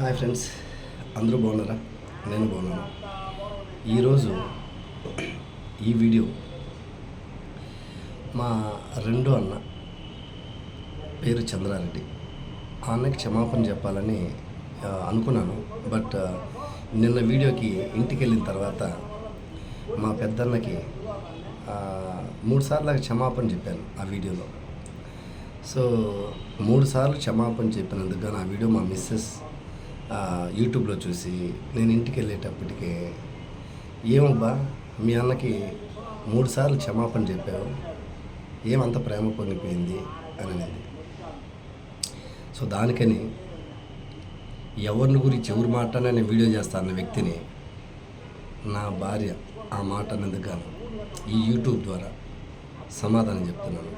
Hi friends అందరూ బాగున్నారా? నేను బాగున్నాను. ఈరోజు ఈ వీడియో మా రెండో అన్న పేరు చంద్రారెడ్డి. ఆ అన్నకి క్షమాపణ చెప్పాలని అనుకున్నాను. బట్ నిన్న వీడియోకి ఇంటికి వెళ్ళిన తర్వాత మా పెద్దన్నకి మూడు సార్లు క్షమాపణ చెప్పాను ఆ వీడియోలో. సో మూడు సార్లు క్షమాపణ చెప్పినందుకు ఆ వీడియో మా మిస్సెస్ యూట్యూబ్లో చూసి నేను ఇంటికి వెళ్ళేటప్పటికే ఏమబ్బా మీ అన్నకి మూడు సార్లు క్షమాపణ చెప్పావు ఏమంత ప్రేమ పొంగిపోయింది? అని అనేది. సో దానికని ఎవరిని గురించి ఎవరు మాట్లాడినా నేను వీడియో చేస్తాను అన్న వ్యక్తిని నా భార్య ఆ మాట అన్నందుకు గాను ఈ యూట్యూబ్ ద్వారా సమాధానం చెప్తున్నాను.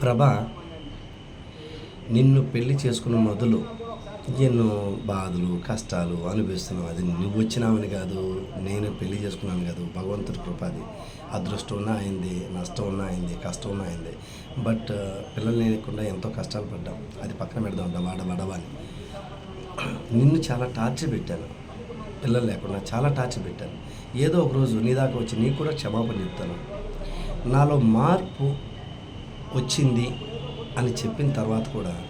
ప్రభా నిన్ను పెళ్ళి చేసుకున్న మొదలు ఎన్నో బాధలు కష్టాలు అనుభవిస్తున్నావు. అది నువ్వు వచ్చినావని కాదు నేను పెళ్ళి చేసుకున్నాను కాదు. భగవంతుడి కృపాది అదృష్టం ఉన్నా అయింది నష్టం ఉన్నా అయింది కష్టం ఉన్నా అయింది. బట్ పిల్లలు లేకుండా ఎంతో కష్టాలు పడ్డాం. అది పక్కన పెడదాం డవాడ వడవని నిన్ను చాలా టార్చర్ పెట్టాను. పిల్లలు లేకుండా చాలా టార్చర్ పెట్టాను. ఏదో ఒక రోజు నీ దాకా వచ్చి నీకు కూడా క్షమాపణ చెప్తాను. నాలో మార్పు వచ్చింది అని చెప్పిన తర్వాత కూడా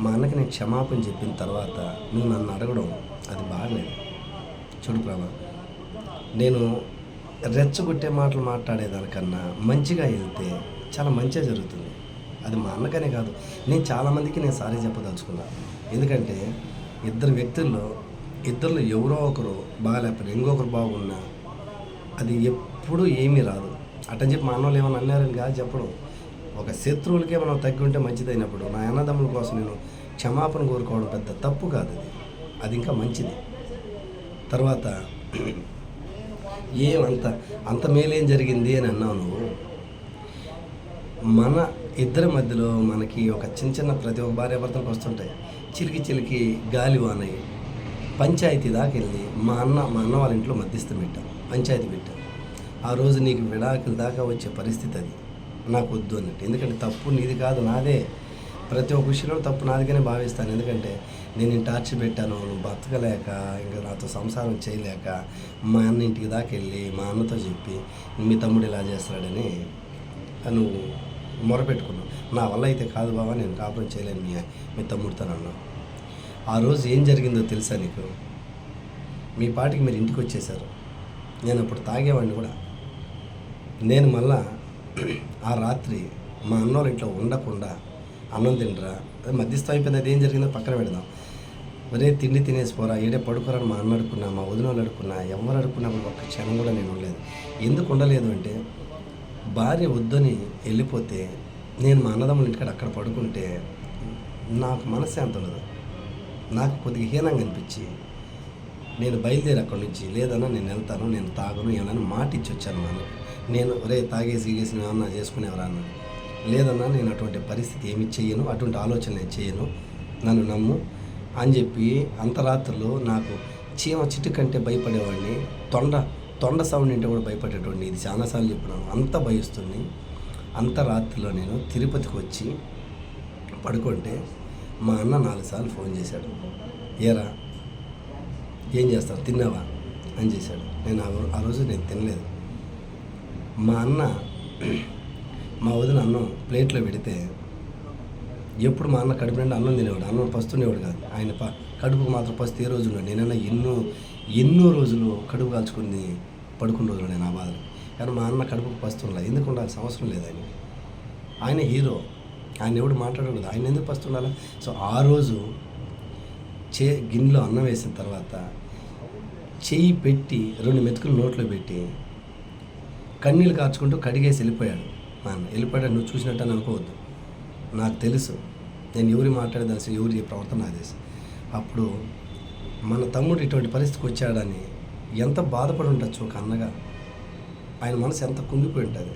మా అన్నకి నేను క్షమాపణ చెప్పిన తర్వాత నువ్వు నన్ను అడగడం అది బాగలేదు. చూడు ప్రభా నేను రెచ్చగొట్టే మాటలు మాట్లాడేదానికన్నా మంచిగా వెళ్తే చాలా మంచిగా జరుగుతుంది. అది మా అన్నకనే కాదు నేను చాలామందికి నేను సారీ చెప్పదలుచుకున్నాను ఎందుకంటే ఇద్దరు వ్యక్తుల్లో ఇద్దరు ఎవరో ఒకరు బాగాలేకపోయినా ఇంకొకరు బాగున్నా అది ఎప్పుడూ ఏమీ రాదు. అట్టని చెప్పి మా అన్నోళ్ళు ఏమైనా అన్నారని కాదు చెప్పడం. ఒక శత్రువులకే మనం తగ్గి ఉంటే మంచిదైనప్పుడు నా అన్నదమ్ముల కోసం నేను క్షమాపణ కోరుకోవడం పెద్ద తప్పు కాదు అది. అది ఇంకా మంచిది. తర్వాత ఏమంత అంత మేలేం జరిగింది అని అన్నావు నువ్వు? మన ఇద్దరి మధ్యలో మనకి ఒక చిన్న చిన్న ప్రతి ఒక్క భార్యాభర్తలకు వస్తుంటాయి. చిలికి చిలికి గాలి వానాయి పంచాయతీ దాకా వెళ్ళి మా అన్న మా అన్న వాళ్ళ ఇంట్లో మధ్యస్థం పెట్టాం పంచాయతీ పెట్టాం. ఆ రోజు నీకు విడాకుల దాకా వచ్చే పరిస్థితి అది. నాకు వద్దు అన్నట్టు. ఎందుకంటే తప్పు నీది కాదు నాదే. ప్రతి ఒక్క విషయంలో తప్పు నాదిగానే భావిస్తాను. ఎందుకంటే నేను టార్చ్ టార్చర్ పెట్టాను నువ్వు బతకలేక ఇంకా నాతో సంసారం చేయలేక మా అన్న ఇంటికి దాకా వెళ్ళి మా అన్నతో చెప్పి మీ తమ్ముడు ఇలా చేస్తాడని నువ్వు మొరపెట్టుకున్నావు. నా వల్ల అయితే కాదు బావా నేను కాపురం చేయలేను మీ మీ తమ్ముడితో అన్నావు ఆ రోజు ఏం జరిగిందో తెలుసా నీకు? మీ పాటికి మీరు ఇంటికి వచ్చేసారు నేను అప్పుడు తాగేవాడిని కూడా. నేను మళ్ళా ఆ రాత్రి మా అన్నోళ్ళ ఇంట్లో ఉండకుండా అన్నం తినరా? అదే మధ్యస్థం అయిపోయింది అది ఏం జరిగిందో పక్కన పెడదాం. ఒరే తిండి తినేసిపోరా ఏడే పడుకోరని మా అన్న అడుకున్నా మా వదిన వాళ్ళు అడుకున్నా ఎవరు అడుకున్నా ఒక్క క్షణం కూడా నేను ఉండలేదు. ఎందుకు ఉండలేదు అంటే భార్య వద్దని వెళ్ళిపోతే నేను మా అన్నదమ్ముల ఇంటికాడ అక్కడ పడుకుంటే నాకు మనశ్శాంతి ఉండదు. నాకు కొద్దిగా హీనంగా అనిపించి నేను బయలుదేరి అక్కడి నుంచి లేదన్నా నేను వెళ్తాను నేను తాగను ఏమన్నా మాట ఇచ్చి వచ్చాను మా నేను ఒరే తాగేసి గీసి ఏమన్నా చేసుకునేవరా లేదన్నా నేను అటువంటి పరిస్థితి ఏమి చేయను అటువంటి ఆలోచన నేను చేయను నన్ను నమ్ము అని చెప్పి అంతరాత్రులు నాకు చీమ చిట్టు కంటే భయపడేవాడిని తొండ తొండ సౌండ్ అంటే కూడా భయపడేటువంటి ఇది చాలాసార్లు చెప్పినాను. అంత భయస్తుంది. అంత రాత్రిలో నేను తిరుపతికి వచ్చి పడుకుంటే మా అన్న నాలుగు సార్లు ఫోన్ చేశాడు. ఏరా ఏం చేస్తావు? తిన్నావా? అని చేశాడు. నేను ఆ రో- ఆ రోజు నేను తినలేదు. మా అన్న మా వదిన అన్నం ప్లేట్లో పెడితే ఎప్పుడు మా అన్న కడుపు నిండా అన్నం తినేవాడు. అన్నం పస్తుండేవాడు కాదు. ఆయన ప కడుపుకు మాత్రం పస్తు ఏ రోజుల్లో నేనైనా నేనన్నా ఎన్నో ఎన్నో రోజులు కడుపు కాల్చుకుని పడుకున్న రోజులు నేను ఆ బాధలు. కానీ మా అన్న కడుపుకు పస్తుండాలి ఎందుకు ఉండాల్సిన అవసరం లేదు ఆయన ఆయన హీరో. ఆయన ఎవడు మాట్లాడకూడదు ఆయన ఎందుకు పస్తుండాలి సో ఆ రోజు చే గిన్నెలో అన్నం వేసిన తర్వాత చేయి పెట్టి రెండు మెతుకులు నోట్లో పెట్టి కన్నీళ్ళు కార్చుకుంటూ కడిగేసి వెళ్ళిపోయాడు. మా అన్న వెళ్ళిపోయాడు నువ్వు చూసినట్టు అని అనుకోవద్దు. నాకు తెలుసు. నేను ఎవరి మాట్లాడేదాల్సి ఎవరి ప్రవర్తన నాకు తెలుసు. అప్పుడు మన తమ్ముడు ఇటువంటి పరిస్థితికి వచ్చాడని ఎంత బాధపడి ఉండొచ్చు ఒక అన్నగా? ఆయన మనసు ఎంత కుంగిపోయి ఉంటుంది?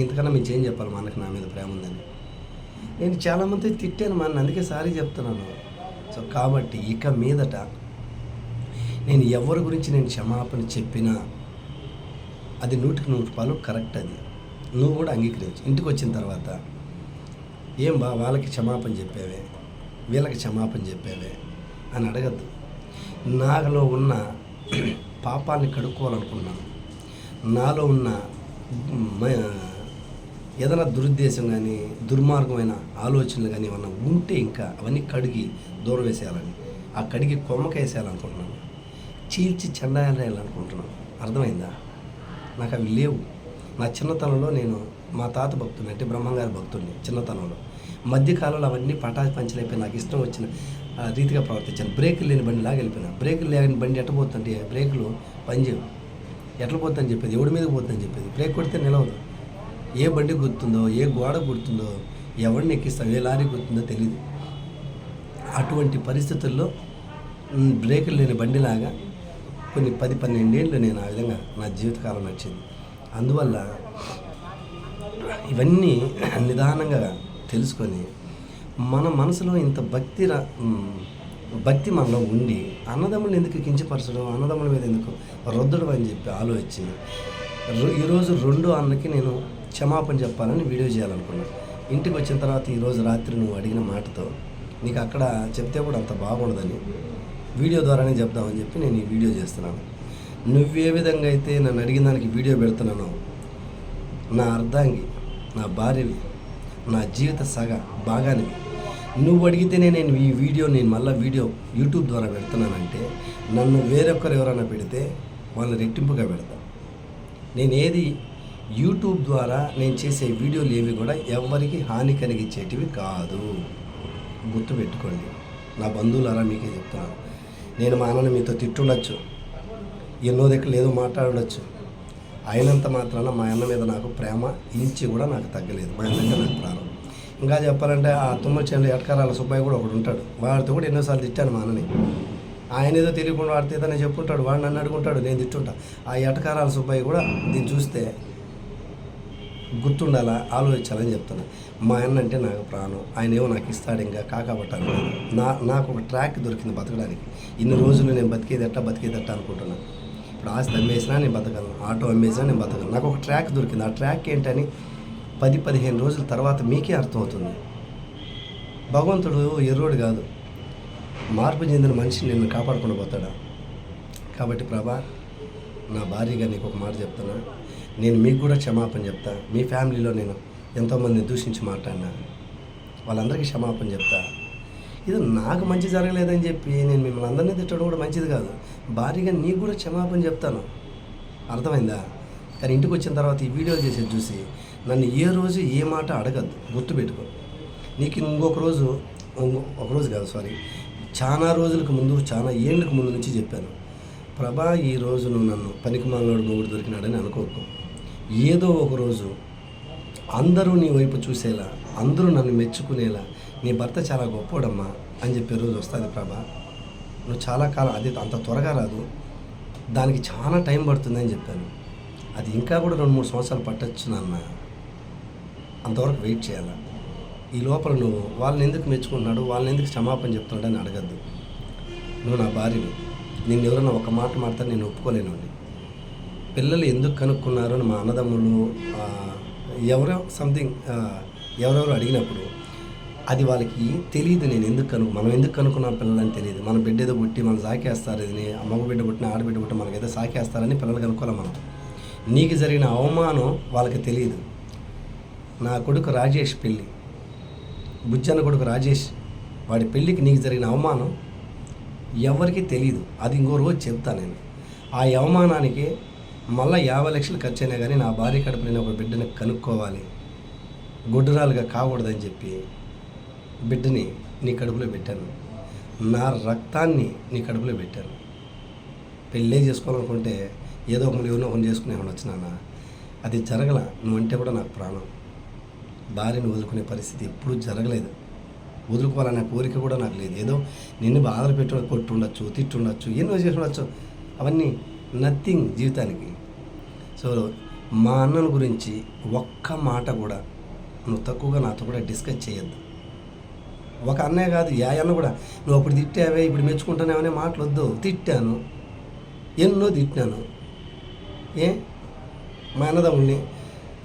ఇంతకన్నా మీకు ఏం చెప్పాలి మా అన్నకి నా మీద ప్రేమ ఉందని? నేను చాలామంది తిట్టాను మా అన్న అందుకే సారీ చెప్తున్నాను. సో కాబట్టి ఇక మీదట నేను ఎవరి గురించి నేను క్షమాపణ చెప్పినా అది నూటికి నూరు రూపాయలు కరెక్ట్ అది. నువ్వు కూడా అంగీకరించు. ఇంటికి వచ్చిన తర్వాత ఏం బా వాళ్ళకి క్షమాపణ చెప్పావే? వీళ్ళకి క్షమాపణ చెప్పావే? అని అడగద్దు. నాలో ఉన్న పాపాన్ని కడుక్కోవాలనుకున్నాను నాలో ఉన్న మ- ఏదైనా దురుద్దేశం కానీ దుర్మార్గమైన ఆలోచనలు కానీ ఏమన్నా ఉంటే ఇంకా అవన్నీ కడిగి దూరం వేసేయాలని ఆ కడిగి కొమ్మకేసేయాలనుకుంటున్నాను. చీల్చి చెండాయాలనుకుంటున్నాను అర్థమైందా? నాకు అవి లేవు. నా చిన్నతనంలో నేను మా తాత భక్తుని అంటే బ్రహ్మంగారి భక్తుడిని చిన్నతనంలో. మధ్యకాలంలో అవన్నీ పటాసి పంచలైపోయి నాకు ఇష్టం వచ్చిన రీతిగా ప్రవర్తించాను. బ్రేకులు లేని బండి లాగా వెళ్ళిపోయినా. బ్రేకులు లేని బండి ఎట్ట పోతుంటే బ్రేకులు పనిచేయవు ఎట్లా పోతుందని చెప్పేది? ఎవడి మీద పోతుందని చెప్పేది? బ్రేక్ కొడితే నిలవదు. ఏ బండి గుర్తుందో ఏ గోడ గుర్తుందో ఎవరిని ఎక్కిస్తాం ఏ లారీ గుర్తుందో తెలియదు అటువంటి పరిస్థితుల్లో బ్రేకులు లేని బండిలాగా కొన్ని పది పన్నెండేళ్ళు నేను ఆ విధంగా నా జీవితకాలం నచ్చింది అందువల్ల ఇవన్నీ నిదానంగా తెలుసుకొని మన మనసులో ఇంత భక్తి రా- భక్తి మనలో ఉండి అన్నదమ్ములు ఎందుకు కించపరచడం అన్నదమ్ముల మీద ఎందుకు రుద్దడం అని చెప్పి ఆలోచించి ఈరోజు రెండో అన్నకి నేను క్షమాపణ చెప్పాలని వీడియో చేయాలనుకున్నాను ఇంటికి వచ్చిన తర్వాత ఈరోజు రాత్రి నువ్వు అడిగిన మాటతో నీకు అక్కడ చెప్తే కూడా అంత బాగుండదని వీడియో ద్వారానే చెప్దామని చెప్పి నేను ఈ వీడియో చేస్తున్నాను. నువ్వే విధంగా అయితే నన్ను అడిగిన దానికి వీడియో పెడుతున్నాను నా అర్ధాంగి నా భార్యవి నా జీవిత సగ భాగానివి నువ్వు అడిగితేనే నేను ఈ వీడియో నేను మళ్ళీ వీడియో యూట్యూబ్ ద్వారా పెడుతున్నానంటే నన్ను వేరొకరు ఎవరైనా పెడితే వాళ్ళని రెట్టింపుగా పెడతా. నేను ఏది యూట్యూబ్ ద్వారా నేను చేసే వీడియోలు ఏవి కూడా ఎవరికి హాని కలిగించేటివి కాదు. గుర్తుపెట్టుకోండి. నా బంధువులారా మీకే చెప్తున్నాను. నేను మా అన్నని మీతో తిట్టుండొచ్చు. ఎన్నో దగ్గర ఏదో మాట్లాడవచ్చు అయినంత మాత్రాన మా అన్న మీద నాకు ప్రేమ ఇంచి కూడా నాకు తగ్గలేదు. మా అన్న అంటే నాకు ప్రాణం. ఇంకా చెప్పాలంటే ఆ తుమ్మల చెండు ఎటకారాల సుబ్బాయి కూడా ఒకడు ఉంటాడు. వాడితో కూడా ఎన్నోసార్లు తిట్టాను మా అన్నని. ఆయన ఏదో తెలియకుండా వాడితే ఏదైనా చెప్పుకుంటాడు వాడు నన్ను అడుగుంటాడు. నేను తిట్టుంటా. ఆ ఎటకారాల సుబ్బాయి కూడా దీన్ని చూస్తే గుర్తుండాలా? ఆలోచించాలని చెప్తున్నా. మా అన్న అంటే నాకు ప్రాణం. ఆయన ఏమో నాకు ఇస్తాడు ఇంకా కాకపట్టాలి నా నాకు ఒక ట్రాక్ దొరికింది బతకడానికి. ఇన్ని రోజులు నేను బతికేది ఎట్టా బతికేది ఎట్టా ఇప్పుడు ఆస్తి అమ్మేసినా నేను బతకను. ఆటో అమ్మేసినా నేను బతకను. నాకు ఒక ట్రాక్ దొరికింది. ఆ ట్రాక్ ఏంటని పది పదిహేను రోజుల తర్వాత మీకే అర్థమవుతుంది. భగవంతుడు ఎర్రోడు కాదు. మార్పు చెందిన మనిషిని నిన్ను కాపాడుకుండా పోతాడా? కాబట్టి ప్రభా నా భార్యగా నీకు ఒక మాట చెప్తున్నా. నేను మీకు కూడా క్షమాపణ చెప్తా. మీ ఫ్యామిలీలో నేను ఎంతోమందిని దూషించి మాట్లాడినా. వాళ్ళందరికీ క్షమాపణ చెప్తా. ఇది నాకు మంచి జరగలేదని చెప్పి నేను మిమ్మల్ని అందరినీ తిట్టడం కూడా మంచిది కాదు. భార్యగా నీకు కూడా క్షమాపణ చెప్తాను. అర్థమైందా? కానీ ఇంటికి వచ్చిన తర్వాత ఈ వీడియో చేసేది చూసి నన్ను ఏ రోజు ఏ మాట అడగద్దు. గుర్తుపెట్టుకో. నీకు ఇంకొక రోజు ఇంకో- ఒక రోజు కాదు సారీ. చాలా రోజులకు ముందు చాలా ఏళ్ళకు ముందు నుంచి చెప్పాను. ప్రభా ఈ రోజు నువ్వు నన్ను పనికిమాలోడు మొగుడు దొరికినాడని అనుకోకు. ఏదో ఒక రోజు అందరూ నీ వైపు చూసేలా అందరూ నన్ను మెచ్చుకునేలా నీ భర్త చాలా గొప్పోడమ్మా అని చెప్పే రోజు వస్తుంది ప్రభా. నువ్వు చాలా కాలం అది అంత త్వరగా రాదు. దానికి చాలా టైం పడుతుందని చెప్పాను. అది ఇంకా కూడా రెండు మూడు సంవత్సరాలు పట్టచ్చు నాన్న. అంతవరకు వెయిట్ చేయాలా? ఈ లోపల నువ్వు వాళ్ళని ఎందుకు మెచ్చుకుంటున్నాడు వాళ్ళని ఎందుకు క్షమాపణ చెప్తున్నాడు అని అడగద్దు. నువ్వు నా భార్యను నేను ఎవరన్నా ఒక మాట మాట్లాడితే నేను ఒప్పుకోలేను పిల్లలు ఎందుకు కనుక్కున్నారు అని మా అన్నదమ్ములు ఎవరో సంథింగ్ ఎవరెవరు అడిగినప్పుడు అది వాళ్ళకి తెలియదు నేను ఎందుకు కనుక్కు మనం ఎందుకు కనుక్కున్నాం పిల్లలని తెలియదు. మన బిడ్డ ఏదో పుట్టి మనం సాకేస్తారు ఇది మగ బిడ్డ పుట్టిన ఆడబిడ్డ పుట్టిన మనకి ఏదో సాకేస్తారని పిల్లలు కనుక్కోవాలి మనం. నీకు జరిగిన అవమానం వాళ్ళకి తెలియదు. నా కొడుకు రాజేష్ పెళ్ళి బుజ్జన్న కొడుకు రాజేష్ వాడి పెళ్ళికి నీకు జరిగిన అవమానం ఎవరికి తెలియదు అది ఇంకో రోజు చెప్తా నేను. ఆ అవమానానికి మళ్ళీ యాభై లక్షలు ఖర్చు అయినా కానీ నా భార్య కడుపున ఒక బిడ్డని కనుక్కోవాలి. గుడ్డరాలుగా కాకూడదని చెప్పి బిడ్డని నీ కడుపులో పెట్టాను. నా రక్తాన్ని నీ కడుపులో పెట్టాను. పెళ్ళే చేసుకోవాలనుకుంటే ఏదో ఒకరు ఎవరినో ఒకరిని చేసుకునే వచ్చినానా అది జరగల. నువ్వంటే కూడా నాకు ప్రాణం. భార్యను వదులుకునే పరిస్థితి ఎప్పుడూ జరగలేదు. వదులుకోవాలనే కోరిక కూడా నాకు లేదు. ఏదో నిన్ను బాధలు పెట్టు కొట్టుండొచ్చు తిట్టుండొచ్చు ఎన్నో చేసి ఉండొచ్చు అవన్నీ నథింగ్ జీవితానికి. సో మా అన్నను గురించి ఒక్క మాట కూడా నువ్వు తక్కువగా నాతో కూడా డిస్కస్ చేయొద్దు. ఒక అన్నయ్య కాదు ఏ అన్న కూడా నువ్వు అప్పుడు తిట్టావే ఇప్పుడు మెచ్చుకుంటానేవనే మాటలు వద్దు. తిట్టాను. ఎన్నో తిట్టాను ఏ? మా అన్నదమ్ముడిని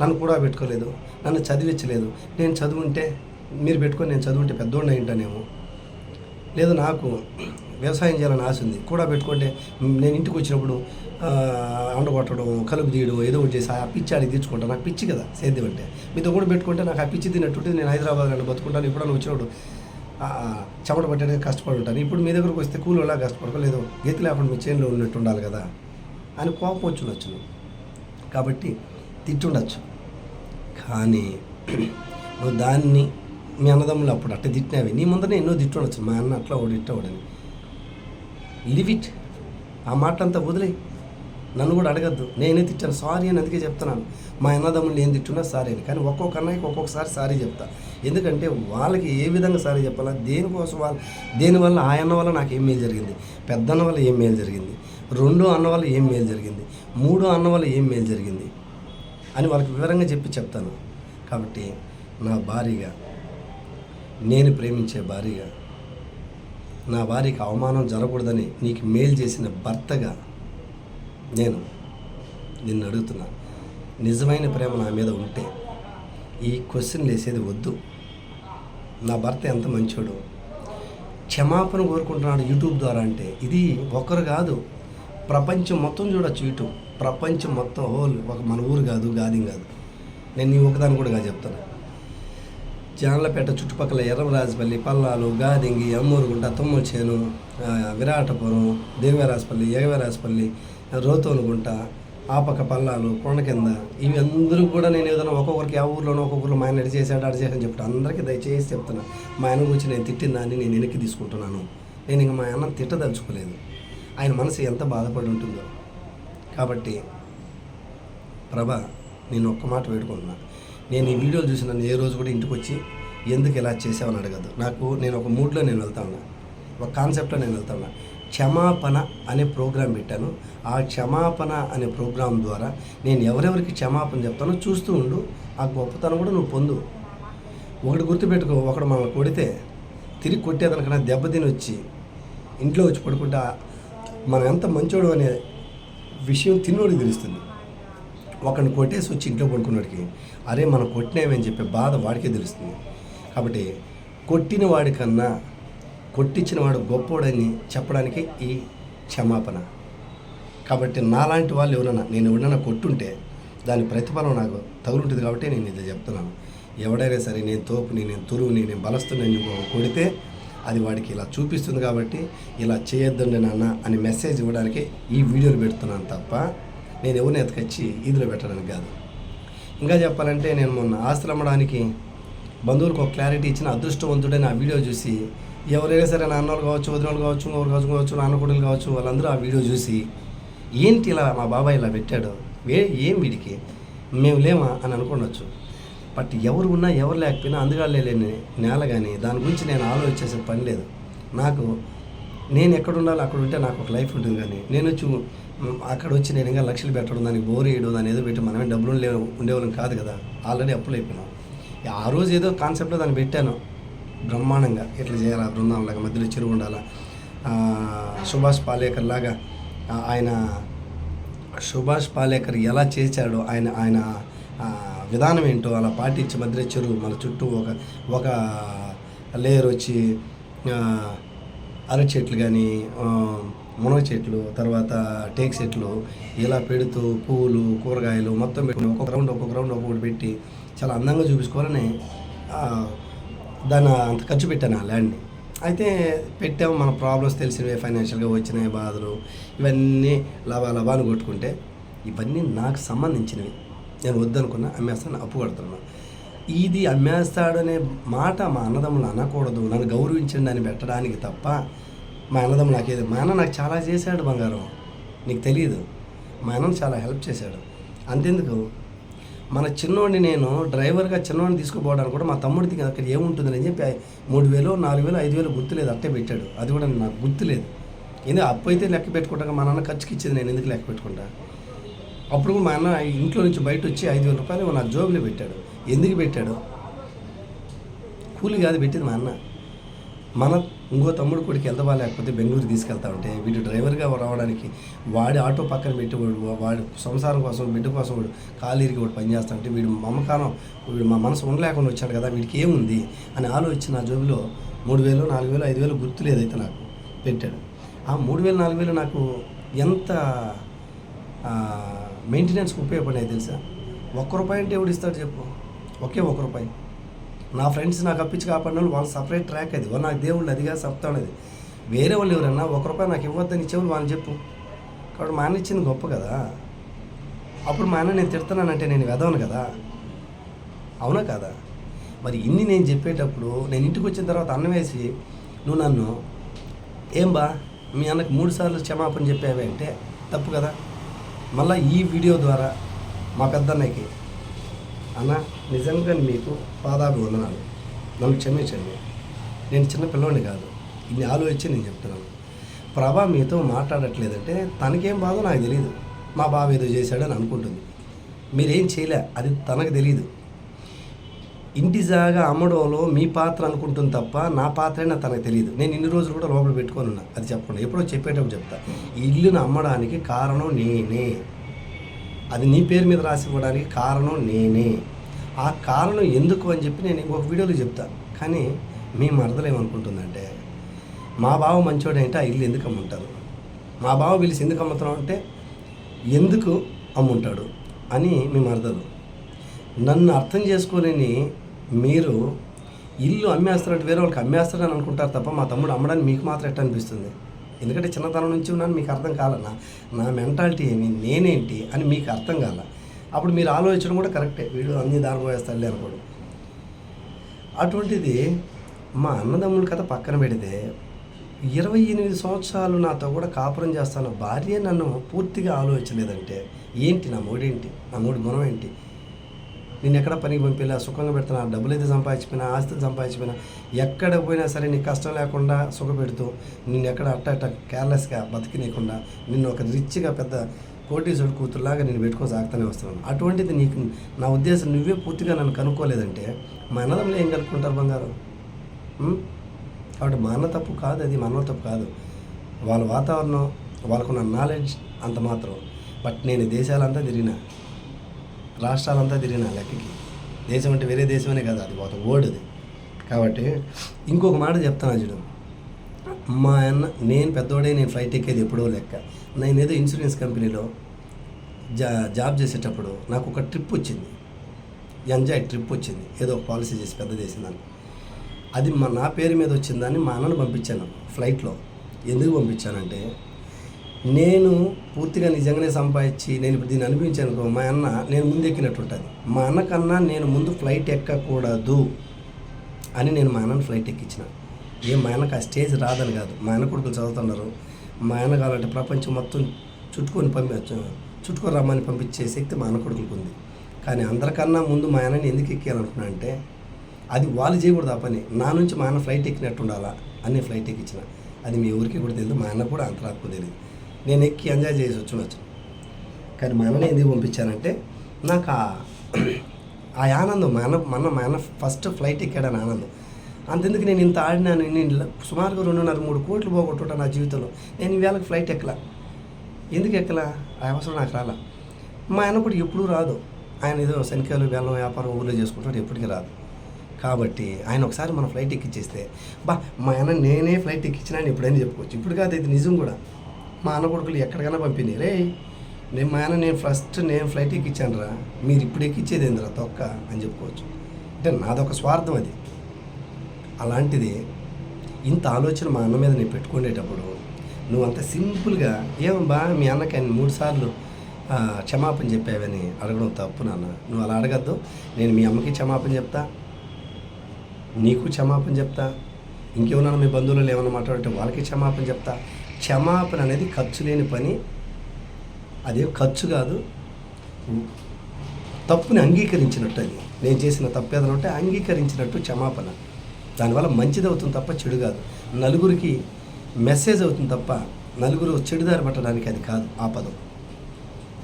నన్ను కూడా పెట్టుకోలేదు. నన్ను చదివించలేదు. నేను చదువుంటే మీరు పెట్టుకొని నేను చదువుంటే పెద్దోడిని అయింటానేమో లేదు నాకు వ్యవసాయం చేయాలని ఆశ ఉంది. కూడా పెట్టుకుంటే నేను ఇంటికి వచ్చినప్పుడు ఆ, అండ కొట్టడం కలుపు తీయడం ఏదో ఒకటి చేసి ఆ పిచ్చి ఆడికి తీర్చుకుంటాను నాకు పిచ్చి కదా సేద్యం అంటే. మీతో కూడా పెట్టుకుంటే నాకు ఆ పిచ్చి తిన్నట్టుంటే నేను హైదరాబాద్ కానీ బతుకుంటాను. ఎప్పుడైనా వచ్చినప్పుడు చెమట పట్టడానికి కష్టపడి ఉంటాను. ఇప్పుడు మీ దగ్గరకు వస్తే కూలీలా కష్టపడలేదు గీత లేకుండా మీ చేనులో ఉన్నట్టు ఉండాలి కదా అని కోపం వచ్చి వచ్చును కాబట్టి తిట్టుండొచ్చు. కానీ నువ్వు దాన్ని మీ అన్నదమ్ములు అప్పుడు అట్ట తిట్టినవి. నీ ముందరనే ఎన్నో తిట్టుండొచ్చు మా అన్న అట్లా ఓడి ఓడని లివ్ ఇట్ ఆ మాట అంతా వదిలే నన్ను కూడా అడగద్దు. నేనే తిట్టాను. సారీ అని అందుకే చెప్తున్నాను. మా అన్నదమ్ములు ఏం తిట్టున్నా సారీ అని. కానీ ఒక్కొక్క అన్నయ్యకి ఒక్కొక్కసారి సారీ చెప్తా. ఎందుకంటే వాళ్ళకి ఏ విధంగా సారీ చెప్పాలా? దేనికోసం వాళ్ళు దేనివల్ల ఆ అన్న వల్ల నాకు ఏం మేలు జరిగింది? పెద్ద అన్న వల్ల ఏం మేలు జరిగింది? రెండో అన్న వల్ల ఏం మేలు జరిగింది? మూడో అన్న వల్ల ఏం మేలు జరిగింది? అని వాళ్ళకి వివరంగా చెప్పి చెప్తాను. కాబట్టి నా భార్యగా నేను ప్రేమించే భార్యగా నా భార్యకి అవమానం జరగకూడదని నీకు మేలు చేసిన భర్తగా నేను నిన్ను అడుగుతున్నా. నిజమైన ప్రేమ నా మీద ఉంటే ఈ క్వశ్చన్ వేసేది వద్దు. నా భర్త ఎంత మంచోడు. క్షమాపణ కోరుకుంటున్నాడు యూట్యూబ్ ద్వారా అంటే ఇది ఒకరు కాదు ప్రపంచం మొత్తం చూడొచ్చు యూట్యూబ్ ప్రపంచం మొత్తం హోల్ ఒక మన ఊరు కాదు గాదిం కాదు. నేను నీ ఒకదాని కూడా చెప్తాను జాన్లపేట చుట్టుపక్కల ఎర్రమరాజపల్లి పల్లాలు గాదింగి అమ్మూరుగుంట తుమ్మచేను విరాటపురం దేవరాజపల్లి ఎగవరాజపల్లి రోతోనుగుంట ఆ పక్క పల్లాలు కొండ కింద ఇవి అందరూ కూడా నేను ఏదైనా ఒక్కొక్కరికి ఆ ఊర్లోనో ఒక్కొక్కరు మా ఆయన ఎడి చేశాడు అడి చేశాడని చెప్తాను అందరికీ దయచేసి చెప్తున్నా. మా ఆయన గురించి నేను తిట్టిన దాన్ని నేను వెనక్కి తీసుకుంటున్నాను. నేను ఇంక మా అన్న తిట్టదలుచుకోలేదు. ఆయన మనసు ఎంత బాధపడి ఉంటుందో. కాబట్టి ప్రభా నేను ఒక్క మాట వేడుకుంటున్నాను నేను ఈ వీడియోలు చూసి నన్ను ఏ రోజు కూడా ఇంటికి వచ్చి ఎందుకు ఇలా చేసావని అడగదు నాకు నేను ఒక మూడ్లో నేను వెళ్తా ఉన్నా. ఒక కాన్సెప్ట్లో నేను వెళ్తా ఉన్నా. క్షమాపణ అనే ప్రోగ్రాం పెట్టాను. ఆ క్షమాపణ అనే ప్రోగ్రాం ద్వారా నేను ఎవరెవరికి క్షమాపణ చెప్తానో చూస్తూ ఉండు. ఆ గొప్పతనం కూడా నువ్వు పొందు. ఒకటి గుర్తుపెట్టుకో ఒకడు మనల్ని కొడితే తిరిగి కొట్టేదనకన్నా దెబ్బతిని వచ్చి ఇంట్లో వచ్చి పడుకుంటే మనం ఎంత మంచోడు అనే విషయం తిన్నోడికి తెలుస్తుంది. ఒకడిని కొట్టేసి వచ్చి ఇంట్లో పడుకున్నోడికి అరే మనం కొట్టినామని చెప్పే బాధ వాడికే తెలుస్తుంది. కాబట్టి కొట్టిన వాడికన్నా కొట్టించిన వాడు గొప్పోడని చెప్పడానికి ఈ క్షమాపణ. కాబట్టి నాలాంటి వాళ్ళు ఎవరైనా నేను ఎవరైనా కొట్టుంటే దాని ప్రతిఫలం నాకు తగులుంటుంది కాబట్టి నేను ఇది చెప్తున్నాను. ఎవడైనా సరే నేను తోపుని నేను తురువుని నేను బలస్తున్నాను కొడితే అది వాడికి ఇలా చూపిస్తుంది కాబట్టి ఇలా చేయొద్దండి నాన్న అని మెసేజ్ ఇవ్వడానికి ఈ వీడియోలు పెడుతున్నాను తప్ప నేను ఎవరిని ఎతకొచ్చి ఇదిలో పెట్టడానికి కాదు. ఇంకా చెప్పాలంటే నేను మొన్న ఆస్తులు అమ్మడానికి బంధువులకు ఒక క్లారిటీ ఇచ్చిన అదృష్టవంతుడైన ఆ వీడియో చూసి ఎవరైనా సరే నాన్నోళ్ళు కావచ్చు వదినోళ్ళు కావచ్చు ఎవరు కావచ్చు కావచ్చు నాన్న కావచ్చు వాళ్ళందరూ ఆ వీడియో చూసి ఏంటి ఇలా మా బాబాయ్ ఇలా పెట్టాడు? ఏ ఏం వీడికి? మేము లేమా? అని అనుకోవచ్చు బట్ ఎవరు ఉన్నా ఎవరు లేకపోయినా అందుగా లేని నేల కానీ దాని గురించి నేను ఆలోచించేసే పని లేదు. నాకు నేను ఎక్కడ ఉండాలో అక్కడ ఉంటే నాకు ఒక లైఫ్ ఉంటుంది కానీ నేను వచ్చి అక్కడ వచ్చి నేను ఇంకా లక్షలు పెట్టడం దానికి బోర్ వేయడం దాని ఏదో పెట్టి మనమే డబ్బులు లేవు ఉండేవాళ్ళం కాదు కదా. ఆల్రెడీ అప్పులు అయిపోయినాం. ఆ రోజు ఏదో కాన్సెప్ట్లో దాన్ని పెట్టాను. బ్రహ్మాండంగా ఇట్లా చేయాలా బృందం లాగా మధ్యలో చెరువు ఉండాలా సుభాష్ పాలేకర్ లాగా ఆయన సుభాష్ పాలేకర్ ఎలా చేశాడో ఆయన ఆయన విధానం ఏంటో అలా పాటించి మధ్య చెరువు మన చుట్టూ ఒక ఒక లేయర్ వచ్చి అరటి చెట్లు కానీ మునగ చెట్లు తర్వాత టేక్ చెట్లు ఇలా పెడుతూ పువ్వులు కూరగాయలు మొత్తం పెట్టి ఒక్కొక్క రౌండ్ ఒక్కొక్క రౌండ్ ఒక్కొక్కటి పెట్టి చాలా అందంగా చూపించుకోవాలని దాన్ని అంత ఖర్చు పెట్టాను ఆ ల్యాండ్ని అయితే పెట్టాము మన ప్రాబ్లమ్స్ తెలిసినవి ఫైనాన్షియల్గా వచ్చినాయి బాధలు ఇవన్నీ లవా లాభాలు కొట్టుకుంటే ఇవన్నీ నాకు సంబంధించినవి. నేను వద్దనుకున్నా అమ్మేస్తాను అప్పు కడుతున్నాను ఇది అమ్మేస్తాడనే మాట మా అన్నదమ్ములు అనకూడదు. నన్ను గౌరవించండి అని పెట్టడానికి తప్ప మా అన్నదమ్ములు నాకేది మా అన్న నాకు చాలా చేశాడు బంగారం. నీకు తెలియదు మా అన్న చాలా హెల్ప్ చేశాడు. అంతెందుకు? మన చిన్నోడిని నేను డ్రైవర్గా చిన్నోడిని తీసుకుపోవడానికి కూడా మా తమ్ముడికి అక్కడ ఏముంటుందని చెప్పి మూడు వేలు నాలుగు వేలు ఐదు వేలు గుర్తులేదు. అట్టే పెట్టాడు. అది కూడా నాకు గుర్తులేదు. ఎందుకు? అప్పు అయితే లెక్క పెట్టుకుంటాక మా నాన్న ఖర్చుకి ఇచ్చేది నేను ఎందుకు లెక్క పెట్టుకుంటా? అప్పుడు మా అన్న ఇంట్లో నుంచి బయట వచ్చి ఐదు వేల రూపాయలు నా జోబులో పెట్టాడు. ఎందుకు పెట్టాడు? కూలి కాదు పెట్టింది మా అన్న. మన ఇంకో తమ్ముడు కొడుకు ఎంత లేకపోతే బెంగళూరు తీసుకెళ్తా ఉంటే వీడు డ్రైవర్గా రావడానికి వాడి ఆటో పక్కన పెట్టి వాడు వాడి సంసారం కోసం బిడ్డ కోసం వాడు కాలీరికి వాడు పనిచేస్తా ఉంటే వీడు మమకారం వీడు మా మనసు ఉండలేకుండా వచ్చాడు కదా వీడికి ఏముంది అని ఆలోచించి నా జోబిలో మూడు వేలు నాలుగు వేలు ఐదు వేలు గుర్తు లేదైతే నాకు పెట్టాడు. ఆ మూడు వేలు నాలుగు వేలు నాకు ఎంత మెయింటెనెన్స్కి ఉపయోగపడినాయి తెలుసా? ఒక్క రూపాయి అంటే ఎవడు ఇస్తాడు చెప్పు? ఒకే ఒక రూపాయి. నా ఫ్రెండ్స్ నాకు అప్పించి కాపాడిన వాళ్ళు వాళ్ళ సపరేట్ ట్రాక్ అది. వాళ్ళు నాకు దేవుళ్ళు అదిగా చెప్తాను అది వేరే వాళ్ళు ఎవరన్నా ఒక రూపాయి నాకు ఇవ్వద్దని ఇచ్చేవాళ్ళు వాళ్ళని చెప్పు. కాబట్టి మా అన్న ఇచ్చింది గొప్ప కదా. అప్పుడు మా అన్న నేను తిడుతున్నానంటే నేను వెదవను కదా. అవునా కదా? మరి ఇన్ని నేను చెప్పేటప్పుడు నేను ఇంటికి వచ్చిన తర్వాత అన్నం వేసి నువ్వు నన్ను ఏం బా మీ అన్నకు మూడు సార్లు క్షమాపణ చెప్పావే అంటే తప్పు కదా. మళ్ళీ ఈ వీడియో ద్వారా మా పెద్దన్నయ్యకి. అన్న నిజంగా మీకు పాదాభివందనాలు. నన్ను క్షమించండి. నేను చిన్న పిల్లోని కాదు. ఇన్ని ఆలోచించి నేను చెప్తున్నాను. ప్రభా మీతో మాట్లాడట్లేదంటే తనకేం బాధో నాకు తెలియదు మా బావ ఏదో చేశాడని అనుకుంటుంది. మీరేం చేయలే అది తనకు తెలియదు ఇంటి జాగా అమ్మడంలో మీ పాత్ర అనుకుంటుంది తప్ప నా పాత్రైనా తనకు తెలియదు నేను ఇన్ని రోజులు కూడా లోపల పెట్టుకొని ఉన్నా. అది చెప్పండి ఎప్పుడో చెప్పేటప్పుడు చెప్తా. ఈ ఇల్లును అమ్మడానికి కారణం నేనే. అది నీ పేరు మీద రాసి ఇవ్వడానికి కారణం నేనే. ఆ కారణం ఎందుకు అని చెప్పి నేను ఇంకొక వీడియోలో చెప్తాను. కానీ మీ మరదలు ఏమనుకుంటుందంటే మా బావ మంచోడు అంటే ఆ ఇల్లు ఎందుకు అమ్ముంటారు? మా బావ పిలిచి ఎందుకు అమ్ముతున్నాం అంటే ఎందుకు అమ్ముంటాడు? అని మీ మరదలు. నన్ను అర్థం చేసుకోలేని మీరు ఇల్లు అమ్మేస్తారంటే వేరే వాళ్ళకి అమ్మేస్తారని అనుకుంటారు తప్ప మా తమ్ముడు అమ్మడానికి మీకు మాత్రం ఎట్ట అనిపిస్తుంది? ఎందుకంటే చిన్నతనం నుంచి ఉన్నాను మీకు అర్థం కాల నా నా మెంటాలిటీ ఏమి? నేనేంటి? అని మీకు అర్థం కాల. అప్పుడు మీరు ఆలోచించడం కూడా కరెక్టే. వీడు అన్ని దారి పోయేస్తాడులే అనుకోడు. అటువంటిది మా అన్నదమ్ముల కథ పక్కన పెడితే ఇరవై ఎనిమిది సంవత్సరాలు నాతో కూడా కాపురం చేస్తాను భార్య నన్ను పూర్తిగా ఆలోచించలేదంటే ఏంటి నా మూడేంటి? నా మూడు గుణం ఏంటి? నేను ఎక్కడ పనికి పంపిలా? సుఖంగా పెడుతున్నా? డబ్బులు అయితే సంపాదించిపోయినా? ఆస్తి సంపాదించిపోయినా? ఎక్కడ పోయినా సరే నీకు కష్టం లేకుండా సుఖపెడుతూ నిన్ను ఎక్కడ అట్ట అట్ట కేర్లెస్గా బతికినీయకుండా నిన్ను ఒక రిచ్గా పెద్ద కోటేశ్వరుడు కూతురులాగా నేను పెట్టుకొని సాగుతూనే వస్తున్నాను. అటువంటిది నీకు నా ఉద్దేశం నువ్వే పూర్తిగా నన్ను కనుక్కోలేదంటే మా అన్నదమ్ములు ఏం కనుక్కుంటారు బంగారం? కాబట్టి మా అన్న తప్పు కాదు అది మా అన్న తప్పు కాదు. వాళ్ళ వాతావరణం వాళ్ళకున్న నాలెడ్జ్ అంత మాత్రం. బట్ నేను దేశాలంతా తిరిగినా రాష్ట్రాలంతా తిరిగినా లెక్కకి. దేశం అంటే వేరే దేశమనే కదా అది ఒక ఓడిది కాబట్టి ఇంకొక మాట చెప్తాను చూడండి మా అన్న నేను పెద్దోడే నేను ఫ్లైట్ ఎక్కేది ఎప్పుడో లెక్క. నేను ఏదో ఇన్సూరెన్స్ కంపెనీలో జా జాబ్ చేసేటప్పుడు నాకు ఒక ట్రిప్ వచ్చింది. ఎంజాయ్ ట్రిప్ వచ్చింది. ఏదో ఒక పాలసీ చేసి పెద్ద చేసిందని. అది మా నా పేరు మీద వచ్చిందని మా అన్నను పంపించాను ఫ్లైట్లో ఎందుకు పంపించానంటే నేను పూర్తిగా నిజంగానే సంపాదించి నేను ఇప్పుడు దీన్ని అనిపించాను మా అన్న నేను ముందు ఎక్కినట్టు ఉంటుంది. మా అన్న కన్నా నేను ముందు ఫ్లైట్ ఎక్కకూడదు అని నేను మా అన్నను ఫ్లైట్ ఎక్కించిన. ఏం మా ఆయనకు ఆ స్టేజ్ రాదని కాదు. మా అన్న కొడుకులు చదువుతున్నారు. మా ఆయన కావాలంటే ప్రపంచం మొత్తం చుట్టుకొని పంపించ చుట్టుకొని రమ్మని పంపించే శక్తి మా అన్న కొడుకులకు ఉంది. కానీ అందరికన్నా ముందు మా అన్నని ఎందుకు ఎక్కాలనుకున్నా అంటే అది వాళ్ళు చేయకూడదు ఆ పని. నా నుంచి మా ఆయన ఫ్లైట్ ఎక్కినట్టు ఉండాలా? అని ఫ్లైట్ ఎక్కించిన. అది మీ ఊరికి కూడా తెలియదు మా అన్న కూడా అంతరాత్మ తెలియదు నేను ఎక్కి ఎంజాయ్ చేసి వచ్చునొచ్చు కానీ మా అన్నని ఎందుకు పంపించానంటే నాకు ఆ ఆనందం మా అన్న మన మా అన్న ఫస్ట్ ఫ్లైట్ ఎక్కాడని ఆనందం. అంతెందుకు నేను ఇంత ఆడినాను నేను సుమారుగా రెండున్నర మూడు కోట్లు పోగొట్టుకుంటా నా జీవితంలో. నేను ఈవేళకి ఫ్లైట్ ఎక్కలా? ఎందుకు ఎక్కలా? ఆ అవసరం నాకు రాలా. మా ఆయన కూడా ఎప్పుడూ రాదు. ఆయన ఏదో శనికాయలు బెల్లం వ్యాపారం ఊళ్ళో చేసుకుంటాడు ఎప్పటికీ రాదు. కాబట్టి ఆయన ఒకసారి మన ఫ్లైట్ ఎక్కిచ్చేస్తే బా మా ఆయన నేనే ఫ్లైట్ ఎక్కించిన అని ఎప్పుడైనా చెప్పుకోవచ్చు. ఇప్పుడు కాదు ఇది నిజం కూడా. మా అన్న కొడుకులు ఎక్కడికైనా పంపింది రే నేను మా ఆయన నేను ఫస్ట్ నేను ఫ్లైట్ ఎక్కించాను రా మీరు ఇప్పుడు ఎక్కించేది ఏందిరా తొక్క? అని చెప్పుకోవచ్చు. అంటే నాదొక స్వార్థం అది. అలాంటిది ఇంత ఆలోచన మా అన్న మీద నేను పెట్టుకునేటప్పుడు నువ్వు అంత సింపుల్గా ఏం బా మీ అన్నకి ఆయన మూడు సార్లు క్షమాపణ చెప్పావని అడగడం తప్పు నాన్న. నువ్వు అలా అడగద్దు. నేను మీ అమ్మకి క్షమాపణ చెప్తా. నీకు క్షమాపణ చెప్తా. ఇంకేమన్నా మీ బంధువులు ఏమైనా మాట్లాడితే వాళ్ళకి క్షమాపణ చెప్తా. క్షమాపణ అనేది ఖర్చు లేని పని. అదే ఖర్చు కాదు. తప్పుని అంగీకరించినట్టు అది. నేను చేసిన తప్పు ఏదైనా ఉంటే అంగీకరించినట్టు క్షమాపణ. దానివల్ల మంచిది అవుతుంది తప్ప చెడు కాదు. నలుగురికి మెసేజ్ అవుతుంది తప్ప నలుగురు చెడుదారి పట్టడానికి అది కాదు ఆ పదం.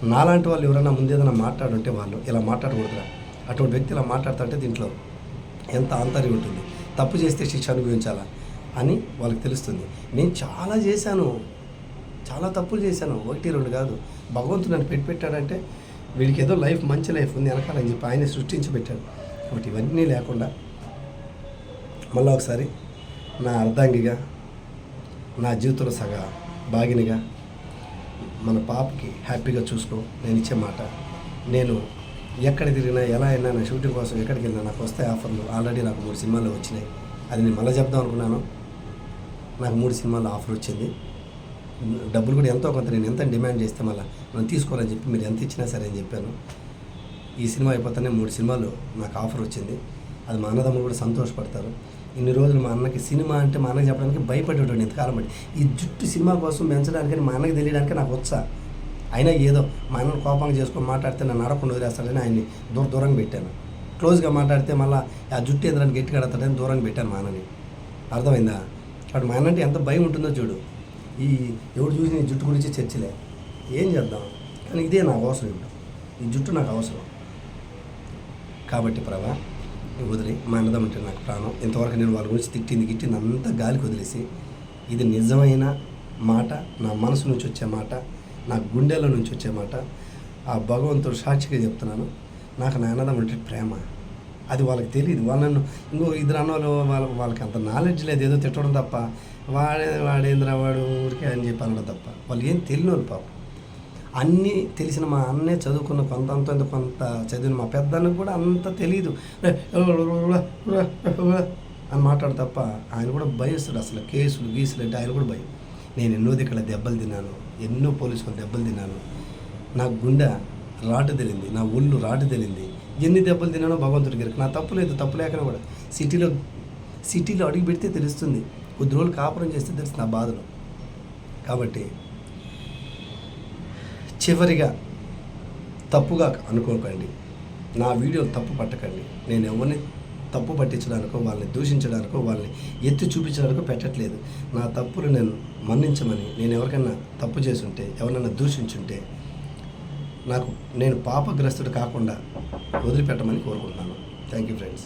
నాలాంటి వాళ్ళు ఎవరైనా ముందు ఏదైనా మాట్లాడుంటే వాళ్ళు ఇలా మాట్లాడకూడదురా. అటువంటి వ్యక్తి ఇలా మాట్లాడుతుంటే దీంట్లో ఎంత ఆంతర్యం ఉంటుంది. తప్పు చేస్తే శిక్ష అనుభవించాలా అని వాళ్ళకి తెలుస్తుంది. నేను చాలా చేశాను. చాలా తప్పులు చేశాను. ఒకటి రెండు కాదు. భగవంతుడు నన్ను పెట్టి పెట్టాడంటే వీడికి ఏదో లైఫ్ మంచి లైఫ్ ఉంది వెనకాలని చెప్పి ఆయన సృష్టించి పెట్టాడు. కాబట్టి ఇవన్నీ లేకుండా మళ్ళీ ఒకసారి నా అర్ధాంగిగా నా జీవితంలో సగ భాగినిగా మన పాపకి హ్యాపీగా చూసుకో నేను ఇచ్చే మాట. నేను ఎక్కడ తిరిగినా ఎలా అయినా నా షూటింగ్ కోసం ఎక్కడికి వెళ్ళినా నాకు వస్తాయి ఆఫర్లు. ఆల్రెడీ నాకు మూడు సినిమాలు వచ్చినాయి. అది నేను మళ్ళీ చెప్దాం అనుకున్నాను. నాకు మూడు సినిమాలు ఆఫర్ వచ్చింది. డబ్బులు కూడా ఎంతో కొంత నేను ఎంత డిమాండ్ చేస్తే మళ్ళీ మనం తీసుకోవాలని చెప్పి మీరు ఎంత ఇచ్చినా సరే అని చెప్పాను. ఈ సినిమా అయిపోతేనే మూడు సినిమాలు నాకు ఆఫర్ వచ్చింది. అది మా అన్నదమ్ములు కూడా సంతోషపడతారు. ఇన్ని రోజులు మా అన్నకి సినిమా అంటే మా అన్నకి చెప్పడానికి భయపడేటోడు ఇంతకాలం బట్టి. ఈ జుట్టు సినిమా కోసం పెంచడానికి మా అన్నకి తెలియడానికి నాకు వచ్చా. అయినా ఏదో మా అన్నను కోపంగా చేసుకొని మాట్లాడితే నన్ను అడగకుండా వదిలేస్తాడని ఆయన్ని దూర దూరంగా పెట్టాను. క్లోజ్గా మాట్లాడితే మళ్ళీ ఆ జుట్టు ఎదురని గట్టిగా అడతాడని దూరంగా పెట్టాను మా అన్నని. అర్థమైందా? అప్పుడు మా అన్నంటే ఎంత భయం ఉంటుందో చూడు. ఈ ఎవడు చూసి నీ జుట్టు గురించి చర్చలే. ఏం చేద్దాం? కానీ ఇదే నాకు అవసరం ఇప్పుడు. ఈ జుట్టు నాకు అవసరం. కాబట్టి ప్రభా వదిలి మా అన్నదం అంటే నాకు ప్రాణం. ఇంతవరకు నేను వాళ్ళ గురించి తిట్టింది గిట్టింది అంతా గాలికి వదిలేసి ఇది నిజమైన మాట నా మనసు నుంచి వచ్చే మాట నా గుండెల నుంచి వచ్చే మాట. ఆ భగవంతుడు సాక్షిగా చెప్తున్నాను నాకు నా అన్నదం అంటే ప్రేమ. అది వాళ్ళకి తెలియదు వాళ్ళ నన్ను ఇంకో ఇద్దరు అన్నోళ్ళు వాళ్ళ వాళ్ళకి అంత నాలెడ్జ్ లేదు. ఏదో తిట్టడం తప్ప వాడే వాడేంద్ర వాడు ఊరికే అని చెప్పి అనడం తప్ప. వాళ్ళు ఏం తెలియని వాళ్ళు పాపం. అన్నీ తెలిసిన మా అన్నే చదువుకున్న కొంత అంత కొంత చదివిన మా పెద్దన్నకు కూడా అంత తెలియదు అని మాట్లాడు తప్ప ఆయన కూడా భయస్తాడు అసలు. కేసులు గీసులు అంటే ఆయన కూడా భయం. నేను ఎన్నో దిక్కడ దెబ్బలు తిన్నాను ఎన్నో పోలీసులు దెబ్బలు తిన్నాను. నా గుండె రాటు తెలింది నా ఒళ్ళు రాటు తెలింది. ఎన్ని దెబ్బలు తిన్నానో భగవంతుడికి గారికి నా తప్పు లేదు తప్పు లేకనే కూడా. సిటీలో సిటీలో అడుగు పెడితే తెలుస్తుంది. కొద్ది రోజులు కాపురం చేస్తే తెలుస్తుంది నా బాధలు కాబట్టి చివరిగా తప్పుగా అనుకోకండి. నా వీడియోలు తప్పు పట్టకండి. నేను ఎవరిని తప్పు పట్టించడానికో వాళ్ళని దూషించడానికో వాళ్ళని ఎత్తి చూపించడానికో పెట్టట్లేదు. నా తప్పులు నేను మన్నించమని నేను ఎవరికైనా తప్పు చేసుంటే ఎవరినైనా దూషించుంటే నాకు నేను పాపగ్రస్తుడు కాకుండా వదిలిపెట్టమని కోరుకుంటున్నాను. Thank you friends